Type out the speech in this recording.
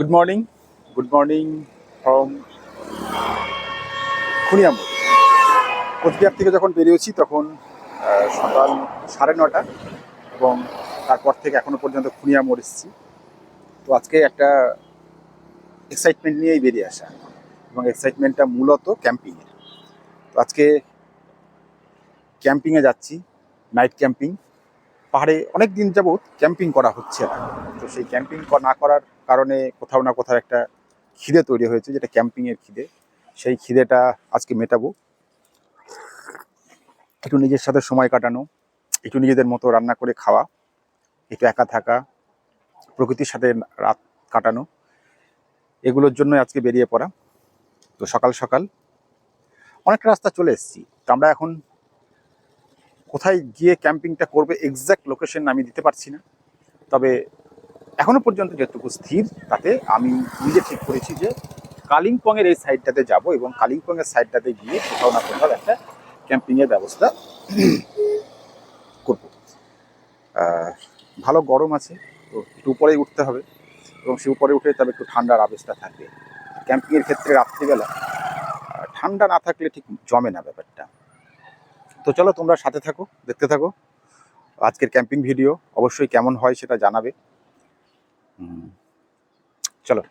Good morning good morning from Khuniamur Cooch Behar থেকে যখন বেরিয়েছি তখন সকাল সাড়ে নটা এবং তারপর থেকে এখনও পর্যন্ত খুনিয়ামুর এসেছি। তো আজকে একটা এক্সাইটমেন্ট নিয়েই বেরিয়ে আসা এবং এক্সাইটমেন্টটা মূলত ক্যাম্পিংয়ের। তো আজকে ক্যাম্পিংয়ে যাচ্ছি নাইট ক্যাম্পিং পাহাড়ে অনেক দিন যাবৎ ক্যাম্পিং করা হচ্ছে না। তো সেই ক্যাম্পিং না করার কারণে কোথাও না কোথাও একটা খিদে তৈরি হয়েছে, যেটা ক্যাম্পিংয়ের খিদে। সেই খিদেটা আজকে মেটাবো। একটু নিজের সাথে সময় কাটানো, একটু নিজেদের মতো রান্না করে খাওয়া, একটু একা থাকা, প্রকৃতির সাথে রাত কাটানো, এগুলোর জন্য আজকে বেরিয়ে পড়া। তো সকাল সকাল অনেকটা রাস্তা চলে এসেছি। তো আমরা এখন কোথায় গিয়ে ক্যাম্পিংটা করবে এক্স্যাক্ট লোকেশন আমি দিতে পারছি না। তবে এখনও পর্যন্ত যেটুকু স্থির, তাতে আমি নিজে ঠিক করেছি যে কালিম্পংয়ের এই সাইডটাতে যাব এবং কালিম্পংয়ের সাইডটাতে গিয়ে কোথাও না কোথাও একটা ক্যাম্পিংয়ের ব্যবস্থা করব। ভালো গরম আছে, তো একটু উপরেই উঠতে হবে এবং সে উপরে উঠে তবে একটু ঠান্ডার আবেশটা থাকবে। ক্যাম্পিংয়ের ক্ষেত্রে রাত্রিবেলা ঠান্ডা না থাকলে ঠিক জমে না ব্যাপারটা। তো চলো তোমরা সাথে থাকো, দেখতে থাকো। আজকের ক্যাম্পিং ভিডিও অবশ্যই কেমন হয় সেটা জানাবে। হুম, চলো